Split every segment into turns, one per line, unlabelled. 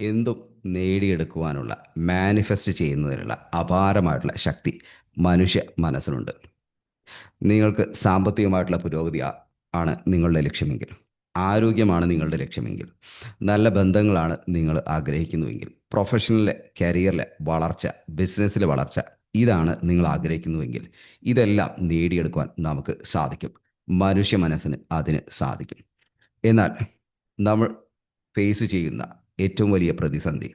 എന്തും നേടിയെടുക്കുവാനുള്ള മാനിഫെസ്റ്റ് ചെയ്യുന്നതിനുള്ള അപാരമായിട്ടുള്ള ശക്തി മനുഷ്യ മനസ്സിനുണ്ട്. നിങ്ങൾക്ക് സാമ്പത്തികമായിട്ടുള്ള പുരോഗതി ആണ് നിങ്ങളുടെ ലക്ഷ്യമെങ്കിൽ. ആരോഗ്യമാണ് നിങ്ങളുടെ ലക്ഷ്യമെങ്കിൽ. നല്ല ബന്ധങ്ങളാണ് നിങ്ങൾ ആഗ്രഹിക്കുന്നുവെങ്കിൽ. പ്രൊഫഷണലിലെ കരിയറിലെ വളർച്ച ബിസിനസ്സിലെ വളർച്ച ഇതാണ് നിങ്ങൾ ആഗ്രഹിക്കുന്നുവെങ്കിൽ. ഇതെല്ലാം നേടിയെടുക്കുവാൻ നമുക്ക് സാധിക്കും. മനുഷ്യ മനസ്സിന് അതിന് സാധിക്കും. എന്നാൽ നമ്മൾ ഫേസ് ചെയ്യുന്ന ഏറ്റവും വലിയ പ്രതിസന്ധി.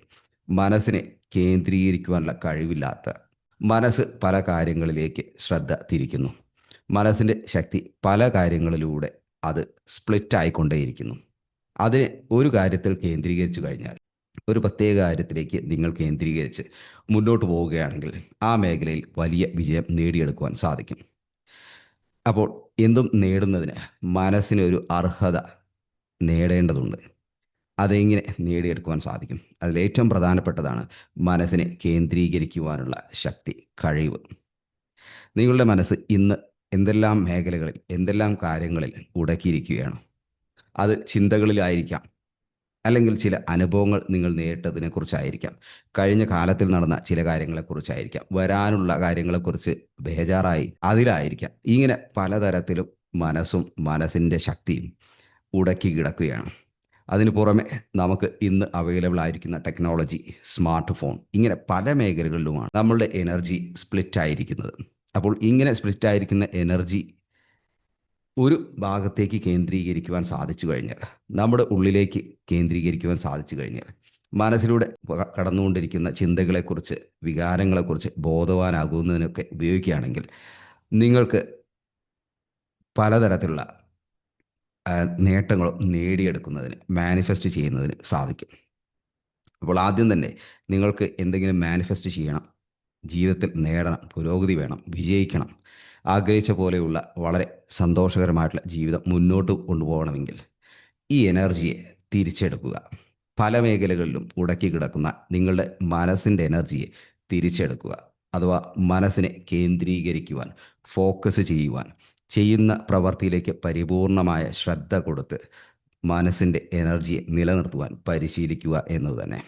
മനസ്സിനെ കേന്ദ്രീകരിക്കുവാനുള്ള കഴിവില്ലാത്ത മനസ്സ് പല കാര്യങ്ങളിലേക്ക് ശ്രദ്ധ തിരിക്കുന്നു. മനസ്സിന്റെ ശക്തി പല കാര്യങ്ങളിലൂടെ അത് സ്പ്ലിറ്റ് ആയിക്കൊണ്ടേയിരിക്കുന്നു. അതിനെ ഒരു കാര്യത്തിൽ കേന്ദ്രീകരിച്ചു കഴിഞ്ഞാൽ ഒരു പ്രത്യേക കാര്യത്തിലേക്ക് നിങ്ങൾ കേന്ദ്രീകരിച്ച് മുന്നോട്ട് പോവുകയാണെങ്കിൽ ആ മേഖലയിൽ വലിയ വിജയം നേടിയെടുക്കുവാൻ സാധിക്കും. അപ്പോൾ എന്തും നേടുന്നതിന് മനസ്സിന് ഒരു അർഹത നേടേണ്ടതുണ്ട്. അതെങ്ങനെ നേടിയെടുക്കുവാൻ സാധിക്കും? അതിൽ ഏറ്റവും പ്രധാനപ്പെട്ടതാണ് മനസ്സിനെ കേന്ദ്രീകരിക്കുവാനുള്ള ശക്തി കഴിവ്. നിങ്ങളുടെ മനസ്സ് ഇന്ന് എന്തെല്ലാം മേഖലകളിൽ എന്തെല്ലാം കാര്യങ്ങളിൽ ഉടക്കിയിരിക്കുകയാണ്? അത് ചിന്തകളിലായിരിക്കാം. അല്ലെങ്കിൽ ചില അനുഭവങ്ങൾ നിങ്ങൾ നേരിട്ടതിനെക്കുറിച്ചായിരിക്കാം. കഴിഞ്ഞ കാലത്തിൽ നടന്ന ചില കാര്യങ്ങളെക്കുറിച്ചായിരിക്കാം. വരാനുള്ള കാര്യങ്ങളെക്കുറിച്ച് ബേജാറായി അതിലായിരിക്കാം. ഇങ്ങനെ പലതരത്തിലും മനസ്സും മനസ്സിന്റെ ശക്തിയും ഉടക്കി കിടക്കുകയാണ് അതിനു പുറമെ നമുക്ക് ഇന്ന് അവൈലബിൾ ആയിരിക്കുന്ന ടെക്നോളജി സ്മാർട്ട് ഫോൺ ഇങ്ങനെ പല മേഖലകളിലുമാണ് നമ്മളുടെ എനർജി സ്പ്ലിറ്റ് ആയിരിക്കുന്നത്. അപ്പോൾ ഇങ്ങനെ സ്പ്ലിറ്റ് ആയിരിക്കുന്ന എനർജി ഒരു ഭാഗത്തേക്ക് കേന്ദ്രീകരിക്കുവാൻ സാധിച്ചു കഴിഞ്ഞാൽ നമ്മുടെ ഉള്ളിലേക്ക് കേന്ദ്രീകരിക്കുവാൻ സാധിച്ചു കഴിഞ്ഞാൽ മനസ്സിലൂടെ കടന്നുകൊണ്ടിരിക്കുന്ന ചിന്തകളെക്കുറിച്ച് വികാരങ്ങളെക്കുറിച്ച് ബോധവാനാകുന്നതിനൊക്കെ ഉപയോഗിക്കുകയാണെങ്കിൽ നിങ്ങൾക്ക് പലതരത്തിലുള്ള നേട്ടങ്ങളും നേടിയെടുക്കുന്നതിന് മാനിഫെസ്റ്റ് ചെയ്യുന്നതിന് സാധിക്കും. അപ്പോൾ ആദ്യം തന്നെ നിങ്ങൾക്ക് എന്തെങ്കിലും മാനിഫെസ്റ്റ് ചെയ്യണം. ജീവിതത്തിൽ നേടണം. പുരോഗതി വേണം. വിജയിക്കണം. ആഗ്രഹിച്ച പോലെയുള്ള വളരെ സന്തോഷകരമായിട്ടുള്ള ജീവിതം മുന്നോട്ട് കൊണ്ടുപോകണമെങ്കിൽ ഈ എനർജിയെ തിരിച്ചെടുക്കുക. പല മേഖലകളിലും ഉടക്കി കിടക്കുന്ന നിങ്ങളുടെ മനസ്സിന്റെ എനർജിയെ തിരിച്ചെടുക്കുക. അഥവാ മനസ്സിനെ കേന്ദ്രീകരിക്കുവാൻ ഫോക്കസ് ചെയ്യുവാൻ ചെയ്യുന്ന പ്രവർത്തിയിലേക്ക് പരിപൂർണമായ ശ്രദ്ധ കൊടുത്ത് മനസ്സിന്റെ എനർജിയെ നിലനിർത്തുവാൻ പരിശീലിക്കുക എന്നത് തന്നെ.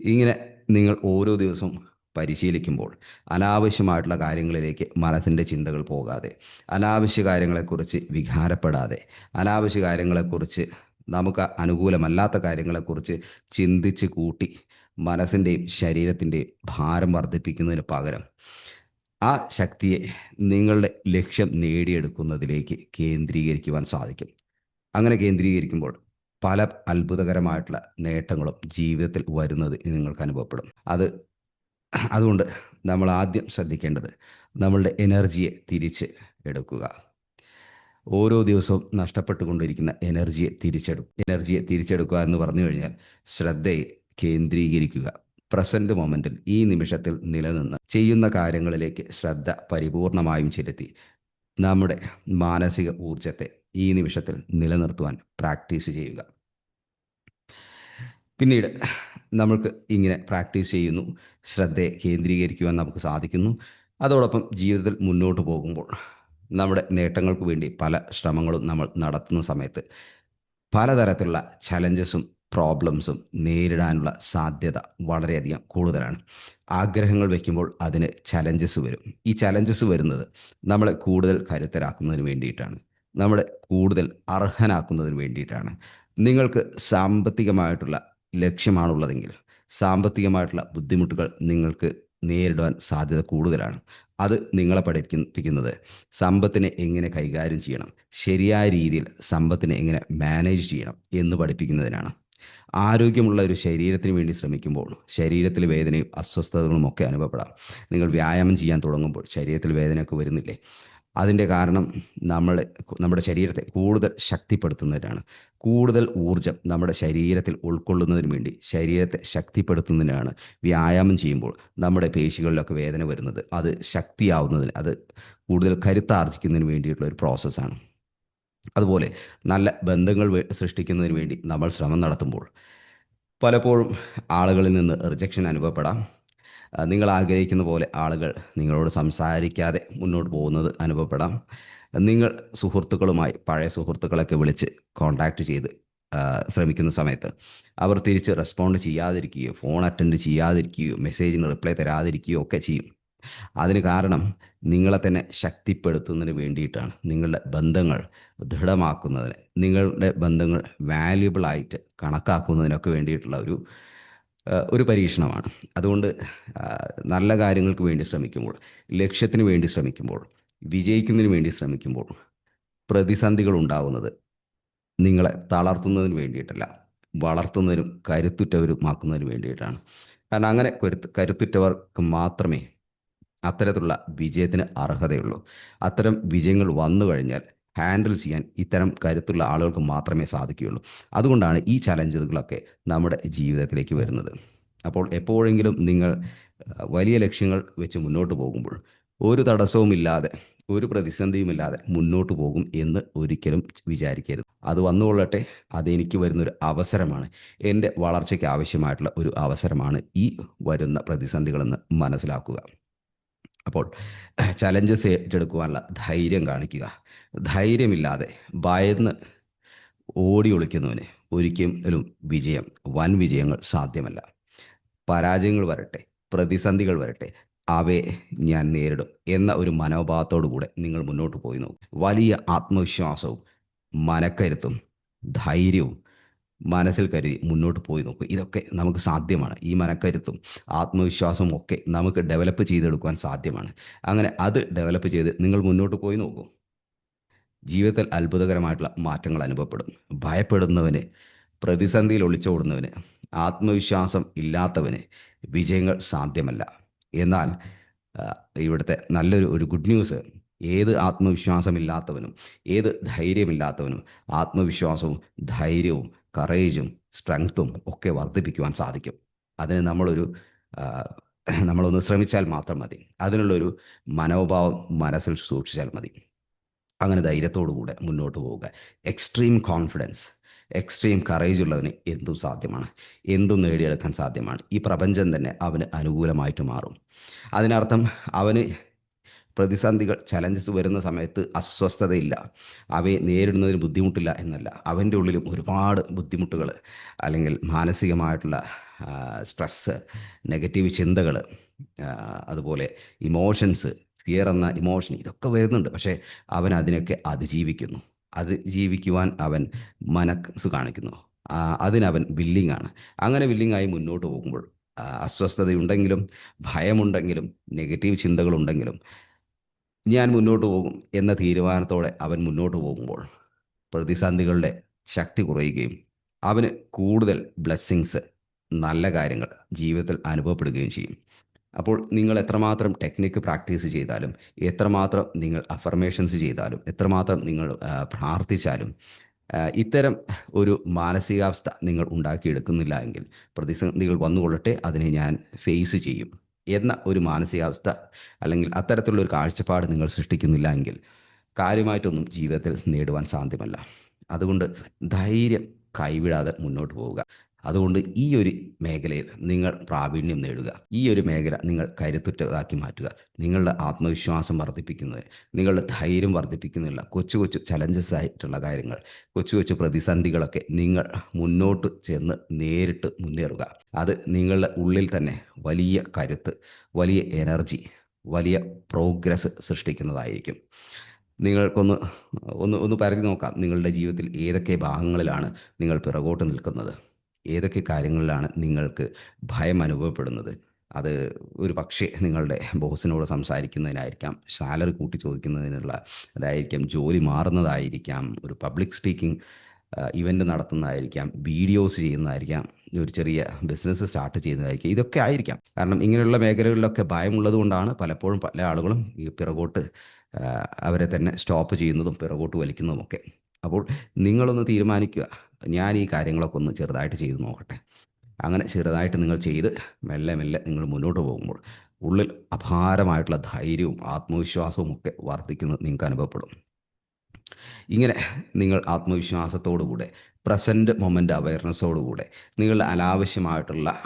ഇങ്ങനെ നിങ്ങൾ ഓരോ ദിവസവും പരിശീലിക്കുമ്പോൾ അനാവശ്യമായിട്ടുള്ള കാര്യങ്ങളിലേക്ക് മനസ്സിന്റെ ചിന്തകൾ പോകാതെ അനാവശ്യ കാര്യങ്ങളെക്കുറിച്ച് വികാരപ്പെടാതെ അനാവശ്യ കാര്യങ്ങളെക്കുറിച്ച് നമുക്ക് അനുകൂലമല്ലാത്ത കാര്യങ്ങളെക്കുറിച്ച് ചിന്തിച്ച് കൂട്ടി മനസ്സിന്റെയും ശരീരത്തിന്റെയും ഭാരം വർദ്ധിപ്പിക്കുന്നതിന് പകരം ആ ശക്തിയെ നിങ്ങളുടെ ലക്ഷ്യം നേടിയെടുക്കുന്നതിലേക്ക് കേന്ദ്രീകരിക്കുവാൻ സാധിക്കും. അങ്ങനെ കേന്ദ്രീകരിക്കുമ്പോൾ പല അത്ഭുതകരമായിട്ടുള്ള നേട്ടങ്ങളും ജീവിതത്തിൽ വരുന്നത് നിങ്ങൾക്ക് അനുഭവപ്പെടും. അത് അതുകൊണ്ട് നമ്മൾ ആദ്യം ശ്രദ്ധിക്കേണ്ടത് നമ്മളുടെ എനർജിയെ തിരിച്ച് എടുക്കുക. ഓരോ ദിവസവും നഷ്ടപ്പെട്ടുകൊണ്ടിരിക്കുന്ന എനർജിയെ തിരിച്ചെടുക്കുക എനർജിയെ തിരിച്ചെടുക്കുക എന്ന് പറഞ്ഞു കഴിഞ്ഞാൽ ശ്രദ്ധയെ കേന്ദ്രീകരിക്കുക. പ്രസന്റ് മൊമെന്റിൽ ഈ നിമിഷത്തിൽ നിലനിന്ന് ചെയ്യുന്ന കാര്യങ്ങളിലേക്ക് ശ്രദ്ധ പരിപൂർണമായും ചെലുത്തി നമ്മുടെ മാനസിക ഊർജത്തെ ഈ നിമിഷത്തിൽ നിലനിർത്തുവാൻ പ്രാക്ടീസ് ചെയ്യുക. പിന്നീട് നമ്മൾക്ക് ഇങ്ങനെ പ്രാക്ടീസ് ചെയ്യുന്നു ശ്രദ്ധയെ കേന്ദ്രീകരിക്കുവാൻ നമുക്ക് സാധിക്കുന്നു. അതോടൊപ്പം ജീവിതത്തിൽ മുന്നോട്ട് പോകുമ്പോൾ നമ്മുടെ നേട്ടങ്ങൾക്ക് വേണ്ടി പല ശ്രമങ്ങളും നമ്മൾ നടത്തുന്ന സമയത്ത് പലതരത്തിലുള്ള ചലഞ്ചസും പ്രോബ്ലംസും നേരിടാനുള്ള സാധ്യത വളരെയധികം കൂടുതലാണ്. ആഗ്രഹങ്ങൾ വയ്ക്കുമ്പോൾ അതിന് ചലഞ്ചസ് വരും. ഈ ചലഞ്ചസ് വരുന്നത് നമ്മളെ കൂടുതൽ കരുത്തരാക്കുന്നതിന് വേണ്ടിയിട്ടാണ്. നമ്മളെ കൂടുതൽ അർഹനാക്കുന്നതിന് വേണ്ടിയിട്ടാണ്. നിങ്ങൾക്ക് സാമ്പത്തികമായിട്ടുള്ള ലക്ഷ്യമാണുള്ളതെങ്കിൽ സാമ്പത്തികമായിട്ടുള്ള ബുദ്ധിമുട്ടുകൾ നിങ്ങൾക്ക് നേരിടുവാൻ സാധ്യത കൂടുതലാണ്. അത് നിങ്ങളെ പഠിപ്പിക്കുന്നത് സമ്പത്തിനെ എങ്ങനെ കൈകാര്യം ചെയ്യണം ശരിയായ രീതിയിൽ സമ്പത്തിനെ എങ്ങനെ മാനേജ് ചെയ്യണം എന്ന് പഠിപ്പിക്കുന്നതിനാണ്. ആരോഗ്യമുള്ള ഒരു ശരീരത്തിന് വേണ്ടി ശ്രമിക്കുമ്പോൾ ശരീരത്തിൽ വേദനയും അസ്വസ്ഥതകളും ഒക്കെ അനുഭവപ്പെടാം. നിങ്ങൾ വ്യായാമം ചെയ്യാൻ തുടങ്ങുമ്പോൾ ശരീരത്തിൽ വേദനയൊക്കെ വരുന്നില്ലേ? അതിന്റെ കാരണം നമ്മൾ നമ്മുടെ ശരീരത്തെ കൂടുതൽ ശക്തിപ്പെടുത്തുന്നതിനാണ്. കൂടുതൽ ഊർജം നമ്മുടെ ശരീരത്തിൽ ഉൾക്കൊള്ളുന്നതിന് വേണ്ടി ശരീരത്തെ ശക്തിപ്പെടുത്തുന്നതിനാണ് വ്യായാമം ചെയ്യുമ്പോൾ നമ്മുടെ പേശികളിലൊക്കെ വേദന വരുന്നത്. അത് ശക്തിയാവുന്നതിന് അത് കൂടുതൽ കരുത്താർജിക്കുന്നതിന് വേണ്ടിയിട്ടുള്ള ഒരു പ്രോസസ്സാണ് അതുപോലെ നല്ല ബന്ധങ്ങൾ സൃഷ്ടിക്കുന്നതിന് വേണ്ടി നമ്മൾ ശ്രമം നടത്തുമ്പോൾ പലപ്പോഴും ആളുകളിൽ നിന്ന് റിജക്ഷൻ അനുഭവപ്പെടാം. നിങ്ങൾ ആഗ്രഹിക്കുന്ന പോലെ ആളുകൾ നിങ്ങളോട് സംസാരിക്കാതെ മുന്നോട്ട് പോകുന്നത് അനുഭവപ്പെടാം. നിങ്ങൾ സുഹൃത്തുക്കളുമായി പഴയ സുഹൃത്തുക്കളൊക്കെ വിളിച്ച് കോണ്ടാക്ട് ചെയ്ത് ശ്രമിക്കുന്ന സമയത്ത് അവർ തിരിച്ച് റെസ്പോണ്ട് ചെയ്യാതിരിക്കുകയോ ഫോൺ അറ്റൻഡ് ചെയ്യാതിരിക്കുകയോ മെസ്സേജിന് റിപ്ലൈ തരാതിരിക്കുകയോ ഒക്കെ ചെയ്യും. അതിന് കാരണം നിങ്ങളെ തന്നെ ശക്തിപ്പെടുത്തുന്നതിന് വേണ്ടിയിട്ടാണ്. നിങ്ങളുടെ ബന്ധങ്ങൾ ദൃഢമാക്കുന്നതിന് നിങ്ങളുടെ ബന്ധങ്ങൾ വാല്യുബിളായിട്ട് കണക്കാക്കുന്നതിനൊക്കെ വേണ്ടിയിട്ടുള്ള ഒരു ഒരു പരീക്ഷണമാണ്. അതുകൊണ്ട് നല്ല കാര്യങ്ങൾക്ക് വേണ്ടി ശ്രമിക്കുമ്പോൾ ലക്ഷ്യത്തിന് വേണ്ടി ശ്രമിക്കുമ്പോൾ വിജയിക്കുന്നതിന് വേണ്ടി ശ്രമിക്കുമ്പോൾ പ്രതിസന്ധികൾ ഉണ്ടാകുന്നത് നിങ്ങളെ തളർത്തുന്നതിന് വേണ്ടിയിട്ടല്ല വളർത്തുന്നതിനും കരുത്തുറ്റവരുമാക്കുന്നതിന് വേണ്ടിയിട്ടാണ്. കാരണം അങ്ങനെ കരുത്ത് കരുത്തുറ്റവർക്ക് മാത്രമേ അത്തരത്തിലുള്ള വിജയത്തിന് അർഹതയുള്ളൂ. അത്തരം വിജയങ്ങൾ വന്നു കഴിഞ്ഞാൽ ഹാൻഡിൽ ചെയ്യാൻ ഇത്തരം കരുത്തുള്ള ആളുകൾക്ക് മാത്രമേ സാധിക്കുകയുള്ളൂ. അതുകൊണ്ടാണ് ഈ ചലഞ്ചുകളൊക്കെ നമ്മുടെ ജീവിതത്തിലേക്ക് വരുന്നത്. അപ്പോൾ എപ്പോഴെങ്കിലും നിങ്ങൾ വലിയ ലക്ഷ്യങ്ങൾ വെച്ച് മുന്നോട്ട് പോകുമ്പോൾ ഒരു തടസ്സവുമില്ലാതെ ഒരു പ്രതിസന്ധിയുമില്ലാതെ മുന്നോട്ട് പോകും എന്ന് ഒരിക്കലും വിചാരിക്കരുത്. അത് വന്നുകൊള്ളട്ടെ അതെനിക്ക് വരുന്നൊരു അവസരമാണ്. എന്റെ വളർച്ചയ്ക്ക് ആവശ്യമായിട്ടുള്ള ഒരു അവസരമാണ് ഈ വരുന്ന പ്രതിസന്ധികളെന്ന് മനസ്സിലാക്കുക. അപ്പോൾ ചലഞ്ചസ് ഏറ്റെടുക്കുവാനുള്ള ധൈര്യം കാണിക്കുക. ധൈര്യമില്ലാതെ ഭയന്ന് ഓടി ഒളിക്കുന്നവന് ഒരിക്കലും വിജയം വൻ വിജയങ്ങൾ സാധ്യമല്ല. പരാജയങ്ങൾ വരട്ടെ പ്രതിസന്ധികൾ വരട്ടെ അവയെ ഞാൻ നേരിടും എന്ന ഒരു മനോഭാവത്തോടു കൂടെ നിങ്ങൾ മുന്നോട്ട് പോയി നോക്കും. വലിയ ആത്മവിശ്വാസവും മനക്കരുത്തും ധൈര്യവും മനസ്സിൽ കരുതി മുന്നോട്ട് പോയി നോക്കും. ഇതൊക്കെ നമുക്ക് സാധ്യമാണ്. ഈ മനക്കരുത്തും ആത്മവിശ്വാസവും ഒക്കെ നമുക്ക് ഡെവലപ്പ് ചെയ്തെടുക്കുവാൻ സാധ്യമാണ്. അങ്ങനെ അത് ഡെവലപ്പ് ചെയ്ത് നിങ്ങൾ മുന്നോട്ട് പോയി നോക്കൂ. ജീവിതത്തിൽ അത്ഭുതകരമായിട്ടുള്ള മാറ്റങ്ങൾ അനുഭവപ്പെടും. ഭയപ്പെടുന്നവന് പ്രതിസന്ധിയിൽ ഒളിച്ചോടുന്നവന് ആത്മവിശ്വാസം ഇല്ലാത്തവന് വിജയങ്ങൾ സാധ്യമല്ല. എന്നാൽ ഇവിടുത്തെ നല്ലൊരു ഒരു ഗുഡ് ന്യൂസ് ഏത് ആത്മവിശ്വാസമില്ലാത്തവനും ഏത് ധൈര്യമില്ലാത്തവനും ആത്മവിശ്വാസവും ധൈര്യവും കറേജും സ്ട്രെങ്ത്തും ഒക്കെ വർദ്ധിപ്പിക്കുവാൻ സാധിക്കും. അതിന് നമ്മളൊരു നമ്മളൊന്ന് ശ്രമിച്ചാൽ മാത്രം മതി. അതിനുള്ളൊരു മനോഭാവം മനസ്സിൽ സൂക്ഷിച്ചാൽ മതി. അങ്ങനെ ധൈര്യത്തോടു കൂടെ മുന്നോട്ട് പോവുക. എക്സ്ട്രീം കോൺഫിഡൻസ് എക്സ്ട്രീം കറേജ് ഉള്ളവന് എന്തും സാധ്യമാണ്. എന്തും നേടിയെടുക്കാൻ സാധ്യമാണ്. ഈ പ്രപഞ്ചം തന്നെ അവന് അനുകൂലമായിട്ട് മാറും. അതിനർത്ഥം അവന് പ്രതിസന്ധികൾ ചലഞ്ചസ് വരുന്ന സമയത്ത് അസ്വസ്ഥതയില്ല. അവയെ നേരിടുന്നതിന് ബുദ്ധിമുട്ടില്ല എന്നല്ല. അവന്റെ ഉള്ളിലും ഒരുപാട് ബുദ്ധിമുട്ടുകൾ അല്ലെങ്കിൽ മാനസികമായിട്ടുള്ള സ്ട്രെസ്സ് നെഗറ്റീവ് ചിന്തകൾ അതുപോലെ ഇമോഷൻസ് ഫിയർ എന്ന ഇമോഷൻ ഇതൊക്കെ വരുന്നുണ്ട്. പക്ഷേ അവൻ അതിനൊക്കെ അതിജീവിക്കുന്നു. അതിജീവിക്കുവാൻ അവൻ മനസ്സ് കാണിക്കുന്നു. അതിനവൻ വില്ലിംഗ് ആണ്. അങ്ങനെ വില്ലിംഗായി മുന്നോട്ട് പോകുമ്പോൾ അസ്വസ്ഥതയുണ്ടെങ്കിലും ഭയമുണ്ടെങ്കിലും നെഗറ്റീവ് ചിന്തകളുണ്ടെങ്കിലും ഞാൻ മുന്നോട്ട് പോകും എന്ന തീരുമാനത്തോടെ അവൻ മുന്നോട്ട് പോകുമ്പോൾ പ്രതിസന്ധികളുടെ ശക്തി കുറയുകയും അവന് കൂടുതൽ ബ്ലെസ്സിങ്സ് നല്ല കാര്യങ്ങൾ ജീവിതത്തിൽ അനുഭവപ്പെടുകയും ചെയ്യും. അപ്പോൾ നിങ്ങൾ എത്രമാത്രം ടെക്നിക്ക് പ്രാക്ടീസ് ചെയ്താലും എത്രമാത്രം നിങ്ങൾ അഫർമേഷൻസ് ചെയ്താലും എത്രമാത്രം നിങ്ങൾ പ്രാർത്ഥിച്ചാലും ഇത്തരം ഒരു മാനസികാവസ്ഥ നിങ്ങൾ ഉണ്ടാക്കിയെടുക്കുന്നില്ല എങ്കിൽ പ്രതിസന്ധികൾ വന്നുകൊള്ളട്ടെ അതിനെ ഞാൻ ഫേസ് ചെയ്യും. എന്ന ഒരു മാനസികാവസ്ഥ അല്ലെങ്കിൽ അത്തരത്തിലുള്ള ഒരു കാഴ്ചപ്പാട് നിങ്ങൾ സൃഷ്ടിക്കുന്നില്ല എങ്കിൽ കാര്യമായിട്ടൊന്നും ജീവിതത്തിൽ നേടുവാൻ സാധ്യമല്ല. അതുകൊണ്ട് ധൈര്യം കൈവിടാതെ മുന്നോട്ട് പോവുക. അതുകൊണ്ട് ഈ ഒരു മേഖലയിൽ നിങ്ങൾ പ്രാവീണ്യം നേടുക. ഈ ഒരു മേഖല നിങ്ങൾ കരുത്തുറ്റതാക്കി മാറ്റുക. നിങ്ങളുടെ ആത്മവിശ്വാസം വർദ്ധിപ്പിക്കുന്നത് നിങ്ങളുടെ ധൈര്യം വർദ്ധിപ്പിക്കുന്നില്ല കൊച്ചു കൊച്ചു ചലഞ്ചസ് ആയിട്ടുള്ള കാര്യങ്ങൾ കൊച്ചു കൊച്ചു പ്രതിസന്ധികളൊക്കെ നിങ്ങൾ മുന്നോട്ട് ചെന്ന് നേരിട്ട് മുന്നേറുക. അത് നിങ്ങളുടെ ഉള്ളിൽ തന്നെ വലിയ കരുത്ത് വലിയ എനർജി വലിയ പ്രോഗ്രസ് സൃഷ്ടിക്കുന്നതായിരിക്കും. നിങ്ങൾക്കൊന്ന് ഒന്ന് ഒന്ന് പരതി നോക്കാം. നിങ്ങളുടെ ജീവിതത്തിൽ ഏതൊക്കെ ഭാഗങ്ങളിലാണ് നിങ്ങൾ പിറകോട്ട് നിൽക്കുന്നത്? ഏതൊക്കെ കാര്യങ്ങളിലാണ് നിങ്ങൾക്ക് ഭയം അനുഭവപ്പെടുന്നത്? അത് ഒരു പക്ഷേ നിങ്ങളുടെ ബോസിനോട് സംസാരിക്കുന്നതിനായിരിക്കാം സാലറി കൂട്ടി ചോദിക്കുന്നതിനുള്ള അതായിരിക്കാം ജോലി മാറുന്നതായിരിക്കാം ഒരു പബ്ലിക് സ്പീക്കിംഗ് ഇവന്റ് നടത്തുന്നതായിരിക്കാം വീഡിയോസ് ചെയ്യുന്നതായിരിക്കാം ഒരു ചെറിയ ബിസിനസ് സ്റ്റാർട്ട് ചെയ്യുന്നതായിരിക്കും ഇതൊക്കെ ആയിരിക്കാം. കാരണം ഇങ്ങനെയുള്ള മേഖലകളിലൊക്കെ ഭയമുള്ളത് കൊണ്ടാണ് പലപ്പോഴും പല ആളുകളും ഈ പിറകോട്ട് അവരെ തന്നെ സ്റ്റോപ്പ് ചെയ്യുന്നതും പിറകോട്ട് വലിക്കുന്നതും ഒക്കെ അപ്പോൾ നിങ്ങളൊന്ന് തീരുമാനിക്കുക. ഞാൻ ഈ കാര്യങ്ങളൊക്കെ ഒന്ന് ചെറുതായിട്ട് ചെയ്ത് നോക്കട്ടെ. അങ്ങനെ ചെറുതായിട്ട് നിങ്ങൾ ചെയ്ത് മെല്ലെ മെല്ലെ നിങ്ങൾ മുന്നോട്ട് പോകുമ്പോൾ ഉള്ളിൽ അപാരമായിട്ടുള്ള ധൈര്യവും ആത്മവിശ്വാസവും ഒക്കെ വർദ്ധിക്കുന്നത് നിങ്ങൾക്ക് അനുഭവപ്പെടും. ഇങ്ങനെ നിങ്ങൾ ആത്മവിശ്വാസത്തോടുകൂടെ പ്രസന്റ് മൊമെന്റ് അവയർനെസ്സോടുകൂടെ നിങ്ങളുടെ അനാവശ്യമായിട്ടുള്ള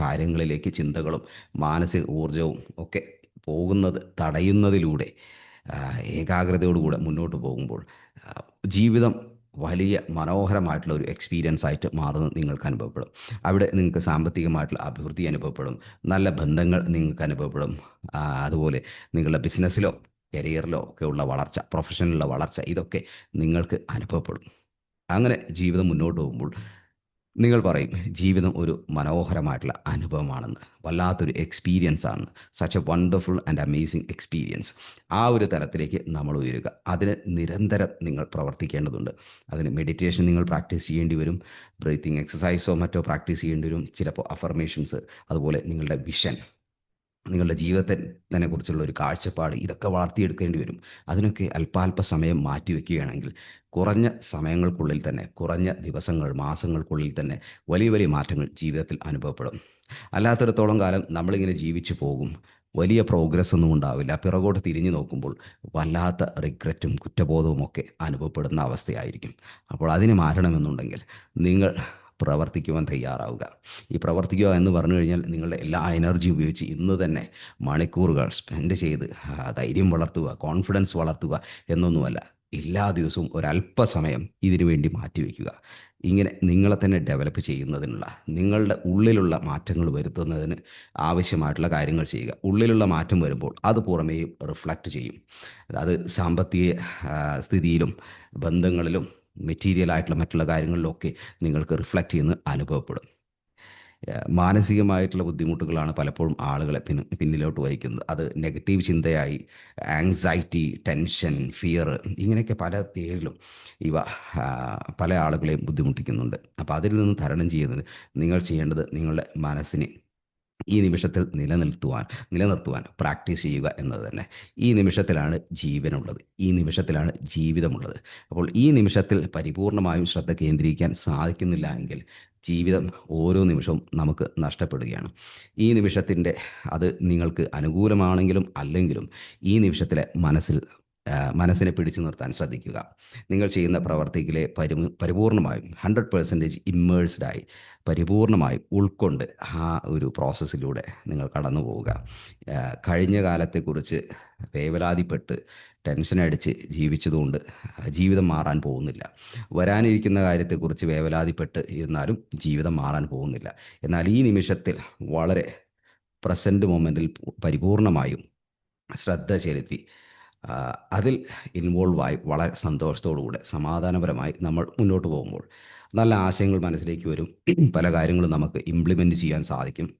കാര്യങ്ങളിലേക്ക് ചിന്തകളും മാനസിക ഊർജവും ഒക്കെ പോകുന്നത് തടയുന്നതിലൂടെ ഏകാഗ്രതയോടുകൂടെ മുന്നോട്ട് പോകുമ്പോൾ ജീവിതം വലിയ മനോഹരമായിട്ടുള്ള ഒരു എക്സ്പീരിയൻസ് ആയിട്ട് മാറുന്നത് നിങ്ങൾക്ക് അനുഭവപ്പെടും. അവിടെ നിങ്ങൾക്ക് സാമ്പത്തികമായിട്ടുള്ള അഭിവൃദ്ധി അനുഭവപ്പെടും. നല്ല ബന്ധങ്ങൾ നിങ്ങൾക്ക് അനുഭവപ്പെടും. അതുപോലെ നിങ്ങളുടെ ബിസിനസ്സിലോ കരിയറിലോ ഒക്കെ ഉള്ള വളർച്ച പ്രൊഫഷനിലുള്ള വളർച്ച ഇതൊക്കെ നിങ്ങൾക്ക് അനുഭവപ്പെടും. അങ്ങനെ ജീവിതം മുന്നോട്ട് പോകുമ്പോൾ നിങ്ങൾ പറയും ജീവിതം ഒരു മനോഹരമായിട്ടുള്ള അനുഭവമാണെന്ന് വല്ലാത്തൊരു എക്സ്പീരിയൻസ് ആണ് such a wonderful and amazing experience ആ ഒരു തരത്തിലേക്ക് നമ്മൾ ഉയരുക. അതിന് നിരന്തരം നിങ്ങൾ പ്രവർത്തിക്കേണ്ടതുണ്ട്. അതിന് മെഡിറ്റേഷൻ നിങ്ങൾ പ്രാക്ടീസ് ചെയ്യേണ്ടി വരും. ബ്രീത്തിങ് എക്സസൈസോ മറ്റോ പ്രാക്ടീസ് ചെയ്യേണ്ടി വരും. ചിലപ്പോൾ അഫർമേഷൻസ് അതുപോലെ നിങ്ങളുടെ വിഷൻ നിങ്ങളുടെ ജീവിതത്തിനെ കുറിച്ചുള്ള ഒരു കാഴ്ചപ്പാട് ഇതൊക്കെ വളർത്തിയെടുക്കേണ്ടി വരും. അതിനൊക്കെ അല്പാൽപ സമയം മാറ്റിവെക്കുകയാണെങ്കിൽ കുറഞ്ഞ സമയങ്ങൾക്കുള്ളിൽ തന്നെ കുറഞ്ഞ ദിവസങ്ങൾ മാസങ്ങൾക്കുള്ളിൽ തന്നെ വലിയ വലിയ മാറ്റങ്ങൾ ജീവിതത്തിൽ അനുഭവപ്പെടും. അല്ലാത്തിടത്തോളം കാലം നമ്മളിങ്ങനെ ജീവിച്ചു പോകും. വലിയ പ്രോഗ്രസ് ഒന്നും ഉണ്ടാവില്ല. പിറകോട്ട് തിരിഞ്ഞു നോക്കുമ്പോൾ വല്ലാത്ത റിഗ്രറ്റും കുറ്റബോധവും ഒക്കെ അനുഭവപ്പെടുന്ന അവസ്ഥയായിരിക്കും. അപ്പോൾ അതിന് മാറ്റണമെന്നുണ്ടെങ്കിൽ നിങ്ങൾ പ്രവർത്തിക്കുവാൻ തയ്യാറാവുക. ഈ പ്രവർത്തിക്കുക എന്ന് പറഞ്ഞു കഴിഞ്ഞാൽ നിങ്ങളുടെ എല്ലാ എനർജി ഉപയോഗിച്ച് ഇന്ന് തന്നെ മണിക്കൂറുകൾ സ്പെൻഡ് ചെയ്ത് ധൈര്യം വളർത്തുക കോൺഫിഡൻസ് വളർത്തുക എന്നൊന്നുമല്ല. എല്ലാ ദിവസവും ഒരല്പസമയം ഇതിനു വേണ്ടി മാറ്റിവെക്കുക. ഇങ്ങനെ നിങ്ങളെ തന്നെ ഡെവലപ്പ് ചെയ്യുന്നതിനുള്ള നിങ്ങളുടെ ഉള്ളിലുള്ള മാറ്റങ്ങൾ വരുത്തുന്നതിന് ആവശ്യമായിട്ടുള്ള കാര്യങ്ങൾ ചെയ്യുക. ഉള്ളിലുള്ള മാറ്റം വരുമ്പോൾ അത് പുറമേയും റിഫ്ലക്റ്റ് ചെയ്യും. അത് സാമ്പത്തിക സ്ഥിതിയിലും ബന്ധങ്ങളിലും മെറ്റീരിയൽ ആയിട്ടുള്ള മറ്റുള്ള കാര്യങ്ങളിലൊക്കെ നിങ്ങൾക്ക് റിഫ്ലക്റ്റ് ചെയ്യുന്ന അനുഭവപ്പെടും. മാനസികമായിട്ടുള്ള ബുദ്ധിമുട്ടുകളാണ് പലപ്പോഴും ആളുകളെ പിന്നിലോട്ട് വഹിക്കുന്നത്. അത് നെഗറ്റീവ് ചിന്തയായി ആങ്സൈറ്റി ടെൻഷൻ ഫിയർ ഇങ്ങനെയൊക്കെ പല പേരിലും ഇവ പല ആളുകളെയും ബുദ്ധിമുട്ടിക്കുന്നുണ്ട്. അപ്പോൾ അതിൽ നിന്ന് തരണം ചെയ്യുന്നത് നിങ്ങൾ ചെയ്യേണ്ടത് നിങ്ങളുടെ മനസ്സിനെ ഈ നിമിഷത്തിൽ നിലനിർത്തുവാൻ നിലനിർത്തുവാൻ പ്രാക്ടീസ് ചെയ്യുക എന്നത് തന്നെ. ഈ നിമിഷത്തിലാണ് ജീവനുള്ളത്. ഈ നിമിഷത്തിലാണ് ജീവിതമുള്ളത്. അപ്പോൾ ഈ നിമിഷത്തിൽ പരിപൂർണമായും ശ്രദ്ധ കേന്ദ്രീകരിക്കാൻ സാധിക്കുന്നില്ല എങ്കിൽ ജീവിതം ഓരോ നിമിഷവും നമുക്ക് നഷ്ടപ്പെടുകയാണ്. ഈ നിമിഷത്തിന്റെ അത് നിങ്ങൾക്ക് അനുകൂലമാണെങ്കിലും അല്ലെങ്കിലും ഈ നിമിഷത്തിലെ മനസ്സിൽ മനസ്സിനെ പിടിച്ചു നിർത്താൻ ശ്രദ്ധിക്കുക. നിങ്ങൾ ചെയ്യുന്ന പ്രവർത്തിക്കിലെ പരി പരിപൂർണമായും ഹൺഡ്രഡ് പേഴ്സന്റേജ് ഇമ്മേഴ്സ്ഡായി പരിപൂർണമായും ഉൾക്കൊണ്ട് ആ ഒരു പ്രോസസ്സിലൂടെ നിങ്ങൾ കടന്നു പോവുക. കഴിഞ്ഞ കാലത്തെക്കുറിച്ച് വേവലാതിപ്പെട്ട് ടെൻഷൻ അടിച്ച് ജീവിച്ചതുകൊണ്ട് ജീവിതം മാറാൻ പോകുന്നില്ല. വരാനിരിക്കുന്ന കാര്യത്തെക്കുറിച്ച് വേവലാതിപ്പെട്ട് ഇരുന്നാലും ജീവിതം മാറാൻ പോകുന്നില്ല. എന്നാൽ ഈ നിമിഷത്തിൽ വളരെ പ്രസന്റ് മൊമെന്റിൽ പരിപൂർണമായും ശ്രദ്ധ ചെലുത്തി അതിൽ ഇൻവോൾവായി വളരെ സന്തോഷത്തോടുകൂടെ സമാധാനപരമായി നമ്മൾ മുന്നോട്ട് പോകുമ്പോൾ നല്ല ആശയങ്ങൾ മനസ്സിലേക്ക് വരും. പല കാര്യങ്ങളും നമുക്ക് ഇംപ്ലിമെന്റ് ചെയ്യാൻ സാധിക്കും.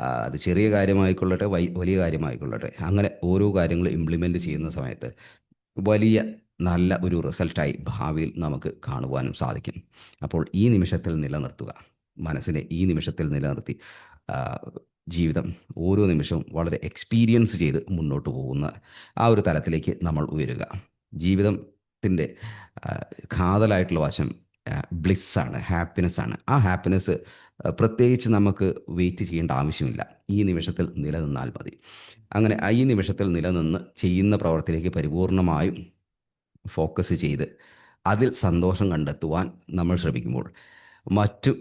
അത് ചെറിയ കാര്യമായിക്കൊള്ളട്ടെ വലിയ കാര്യമായിക്കൊള്ളട്ടെ. അങ്ങനെ ഓരോ കാര്യങ്ങളും ഇംപ്ലിമെന്റ് ചെയ്യുന്ന സമയത്ത് വലിയ നല്ല ഒരു റിസൾട്ടായി ഭാവിയിൽ നമുക്ക് കാണുവാനും സാധിക്കും. അപ്പോൾ ഈ നിമിഷത്തിൽ നിലനിർത്തുക. മനസ്സിനെ ഈ നിമിഷത്തിൽ നിലനിർത്തി. ജീവിതം ഓരോ നിമിഷവും വളരെ എക്സ്പീരിയൻസ് ചെയ്ത് മുന്നോട്ട് പോകുന്ന ആ ഒരു തലത്തിലേക്ക് നമ്മൾ ഉയരുക. ജീവിതത്തിന്റെ കാതലായിട്ടുള്ള വശം ബ്ലിസ്സാണ് ഹാപ്പിനെസ്സാണ് ആ ഹാപ്പിനെസ് പ്രത്യേകിച്ച് നമുക്ക് വെയിറ്റ് ചെയ്യേണ്ട ആവശ്യമില്ല. ഈ നിമിഷത്തിൽ നിലനിന്നാൽ മതി. അങ്ങനെ ഈ നിമിഷത്തിൽ നിലനിന്ന് ചെയ്യുന്ന പ്രവർത്തിയിലേക്ക് പരിപൂർണമായും ഫോക്കസ് ചെയ്ത് അതിൽ സന്തോഷം കണ്ടെത്തുവാൻ നമ്മൾ ശ്രമിക്കുമ്പോൾ മറ്റു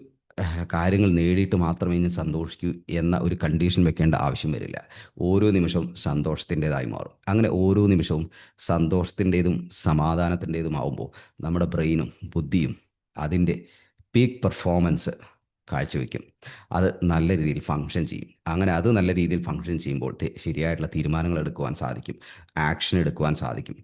കാര്യങ്ങൾ നേടിയിട്ട് മാത്രമേ ഞാൻ സന്തോഷിക്കൂ എന്ന ഒരു കണ്ടീഷൻ വെക്കേണ്ട ആവശ്യം വരില്ല. ഓരോ നിമിഷവും സന്തോഷത്തിന്റെതായി മാറും. അങ്ങനെ ഓരോ നിമിഷവും സന്തോഷത്തിന്റെതും സമാധാനത്തിന്റെതുമാവുമ്പോൾ നമ്മുടെ ബ്രെയിനും ബുദ്ധിയും അതിന്റെ പീക്ക് പെർഫോമൻസ് കാഴ്ചവെക്കും. അത് നല്ല രീതിയിൽ ഫങ്ഷൻ ചെയ്യും. അങ്ങനെ അത് നല്ല രീതിയിൽ ഫങ്ഷൻ ചെയ്യുമ്പോൾ ശരിയായിട്ടുള്ള തീരുമാനങ്ങൾ എടുക്കുവാൻ സാധിക്കും. ആക്ഷൻ എടുക്കുവാൻ സാധിക്കും.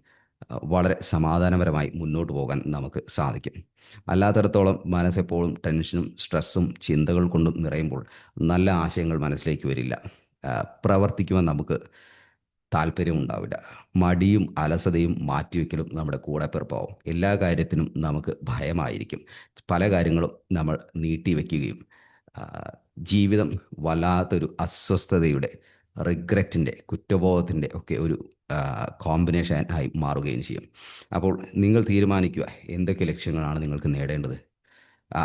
വളരെ സമാധാനപരമായി മുന്നോട്ട് പോകാൻ നമുക്ക് സാധിക്കും. അല്ലാത്തിടത്തോളം മനസ്സെപ്പോഴും ടെൻഷനും സ്ട്രെസ്സും ചിന്തകൾ കൊണ്ടും നിറയുമ്പോൾ നല്ല ആശയങ്ങൾ മനസ്സിലേക്ക് വരില്ല. പ്രവർത്തിക്കുവാൻ നമുക്ക് താല്പര്യം ഉണ്ടാവില്ല മടിയും അലസതയും മാറ്റിവെക്കലും നമ്മുടെ കൂടെ പിറപ്പാവും. എല്ലാ കാര്യത്തിനും നമുക്ക് ഭയമായിരിക്കും. പല കാര്യങ്ങളും നമ്മൾ നീട്ടിവെക്കുകയും ജീവിതം വല്ലാത്തൊരു അസ്വസ്ഥതയുടെ റിഗ്രറ്റിന്റെ കുറ്റബോധത്തിന്റെ ഒക്കെ ഒരു കോമ്പിനേഷൻ ആയി മാറുകയും ചെയ്യും. അപ്പോൾ നിങ്ങൾ തീരുമാനിക്കുക എന്തൊക്കെ ലക്ഷ്യങ്ങളാണ് നിങ്ങൾക്ക് നേടേണ്ടത്.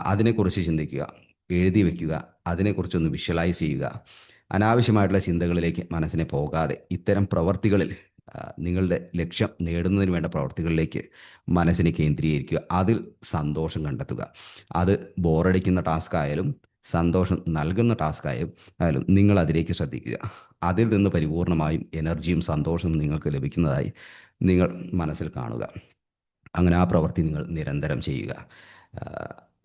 അതിനെക്കുറിച്ച് ചിന്തിക്കുക എഴുതി വയ്ക്കുക അതിനെക്കുറിച്ചൊന്ന് വിഷ്വലൈസ് ചെയ്യുക. അനാവശ്യമായിട്ടുള്ള ചിന്തകളിലേക്ക് മനസ്സിനെ പോകാതെ ഇത്തരം പ്രവർത്തികളിൽ നിങ്ങളുടെ ലക്ഷ്യം നേടുന്നതിന് വേണ്ട പ്രവർത്തികളിലേക്ക് മനസ്സിനെ കേന്ദ്രീകരിക്കുക. അതിൽ സന്തോഷം കണ്ടെത്തുക. അത് ബോറടിക്കുന്ന ടാസ്ക് ആയാലും സന്തോഷം നൽകുന്ന ടാസ്ക് ആയാലും നിങ്ങൾ അതിലേക്ക് ശ്രദ്ധിക്കുക. അതിൽ നിന്ന് പരിപൂർണമായും എനർജിയും സന്തോഷവും നിങ്ങൾക്ക് ലഭിക്കുന്നതായി നിങ്ങൾ മനസ്സിൽ കാണുക. അങ്ങനെ ആ പ്രവൃത്തി നിങ്ങൾ നിരന്തരം ചെയ്യുക.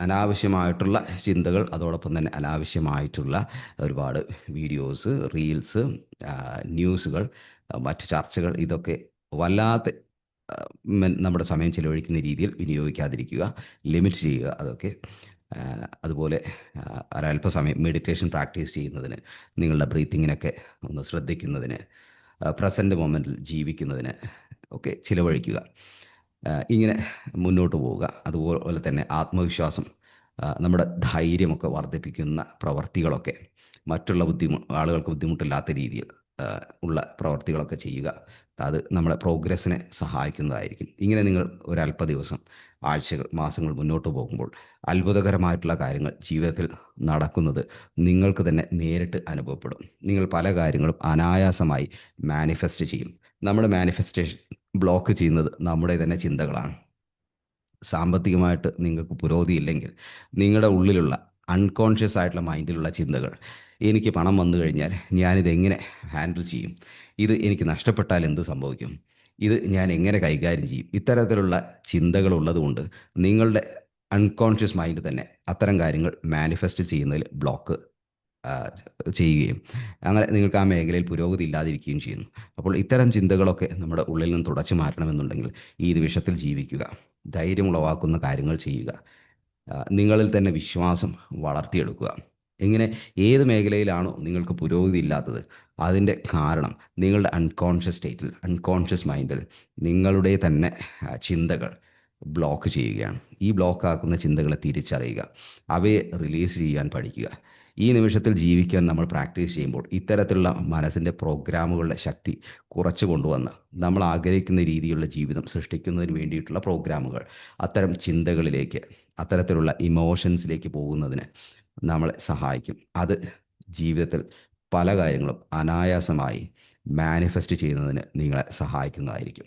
അനാവശ്യമായിട്ടുള്ള ചിന്തകൾ അതോടൊപ്പം തന്നെ അനാവശ്യമായിട്ടുള്ള ഒരുപാട് വീഡിയോസ് റീൽസ് ന്യൂസുകൾ മറ്റ് ചർച്ചകൾ ഇതൊക്കെ വല്ലാത്ത നമ്മുടെ സമയം ചിലവഴിക്കുന്ന രീതിയിൽ വിനിയോഗിക്കാതിരിക്കുക ലിമിറ്റ് ചെയ്യുക അതൊക്കെ അതുപോലെ ഒരല്പസമയം മെഡിറ്റേഷൻ പ്രാക്ടീസ് ചെയ്യുന്നതിന് നിങ്ങളുടെ ബ്രീത്തിങ്ങിനൊക്കെ ഒന്ന് ശ്രദ്ധിക്കുന്നതിന് പ്രസന്റ് മൊമെന്റിൽ ജീവിക്കുന്നതിന് ഒക്കെ ചിലവഴിക്കുക. ഇങ്ങനെ മുന്നോട്ട് പോവുക. അതുപോലെ തന്നെ ആത്മവിശ്വാസം നമ്മുടെ ധൈര്യമൊക്കെ വർദ്ധിപ്പിക്കുന്ന പ്രവർത്തികളൊക്കെ മറ്റുള്ള ബുദ്ധിമു ആളുകൾക്ക് ബുദ്ധിമുട്ടില്ലാത്ത രീതിയിൽ ഉള്ള പ്രവർത്തികളൊക്കെ ചെയ്യുക. അത് നമ്മുടെ പ്രോഗ്രസ്സിനെ സഹായിക്കുന്നതായിരിക്കും. ഇങ്ങനെ നിങ്ങൾ ഒരല്പ ദിവസം ആഴ്ചകൾ മാസങ്ങൾ മുന്നോട്ട് പോകുമ്പോൾ അത്ഭുതകരമായിട്ടുള്ള കാര്യങ്ങൾ ജീവിതത്തിൽ നടക്കുന്നത് നിങ്ങൾക്ക് തന്നെ നേരിട്ട് അനുഭവപ്പെടും. നിങ്ങൾ പല കാര്യങ്ങളും അനായാസമായി മാനിഫെസ്റ്റ് ചെയ്യും. നമ്മുടെ മാനിഫെസ്റ്റേഷൻ ബ്ലോക്ക് ചെയ്യുന്നത് നമ്മുടെ തന്നെ ചിന്തകളാണ്. സാമ്പത്തികമായിട്ട് നിങ്ങൾക്ക് പുരോഗതി ഇല്ലെങ്കിൽ നിങ്ങളുടെ ഉള്ളിലുള്ള അൺകോൺഷ്യസ് ആയിട്ടുള്ള മൈൻഡിലുള്ള ചിന്തകൾ എനിക്ക് പണം വന്നു കഴിഞ്ഞാൽ ഞാനിത് എങ്ങനെ ഹാൻഡിൽ ചെയ്യും? ഇത് എനിക്ക് നഷ്ടപ്പെട്ടാൽ എന്ത് സംഭവിക്കും? ഇത് ഞാൻ എങ്ങനെ കൈകാര്യം ചെയ്യും? ഇത്തരത്തിലുള്ള ചിന്തകൾ ഉള്ളതുകൊണ്ട് നിങ്ങളുടെ അൺകോൺഷ്യസ് മൈൻഡ് തന്നെ അത്തരം കാര്യങ്ങൾ മാനിഫെസ്റ്റ് ചെയ്യുന്നതിൽ ബ്ലോക്ക് ചെയ്യുകയും അങ്ങനെ നിങ്ങൾക്ക് ആ മേഖലയിൽ പുരോഗതി ഇല്ലാതിരിക്കുകയും ചെയ്യുന്നു. അപ്പോൾ ഇത്തരം ചിന്തകളൊക്കെ നമ്മുടെ ഉള്ളിൽ നിന്ന് തുടച്ചു മാറ്റണമെന്നുണ്ടെങ്കിൽ ഈ നിമിഷത്തിൽ ജീവിക്കുക ധൈര്യമുളവാക്കുന്ന കാര്യങ്ങൾ ചെയ്യുക നിങ്ങളിൽ തന്നെ വിശ്വാസം വളർത്തിയെടുക്കുക. ഇങ്ങനെ ഏത് മേഖലയിലാണോ നിങ്ങൾക്ക് പുരോഗതി ഇല്ലാത്തത്? അതിന്റെ കാരണം നിങ്ങളുടെ അൺകോൺഷ്യസ് സ്റ്റേറ്റിൽ അൺകോൺഷ്യസ് മൈൻഡിൽ നിങ്ങളുടെ തന്നെ ചിന്തകൾ ബ്ലോക്ക് ചെയ്യുകയാണ്. ഈ ബ്ലോക്ക് ആക്കുന്ന ചിന്തകളെ തിരിച്ചറിയുക. അവയെ റിലീസ് ചെയ്യാൻ പഠിക്കുക. ഈ നിമിഷത്തിൽ ജീവിക്കാൻ നമ്മൾ പ്രാക്ടീസ് ചെയ്യുമ്പോൾ ഇത്തരത്തിലുള്ള മനസ്സിന്റെ പ്രോഗ്രാമുകളുടെ ശക്തി കുറച്ച് കൊണ്ടുവന്ന് നമ്മൾ ആഗ്രഹിക്കുന്ന രീതിയിലുള്ള ജീവിതം സൃഷ്ടിക്കുന്നതിന് വേണ്ടിയിട്ടുള്ള പ്രോഗ്രാമുകൾ അത്തരം ചിന്തകളിലേക്ക് അത്തരത്തിലുള്ള ഇമോഷൻസിലേക്ക് പോകുന്നതിന് നമ്മളെ സഹായിക്കും. അത് ജീവിതത്തിൽ പല കാര്യങ്ങളും അനായാസമായി മാനിഫെസ്റ്റ് ചെയ്യുന്നതിന് നിങ്ങളെ സഹായിക്കുന്നതായിരിക്കും.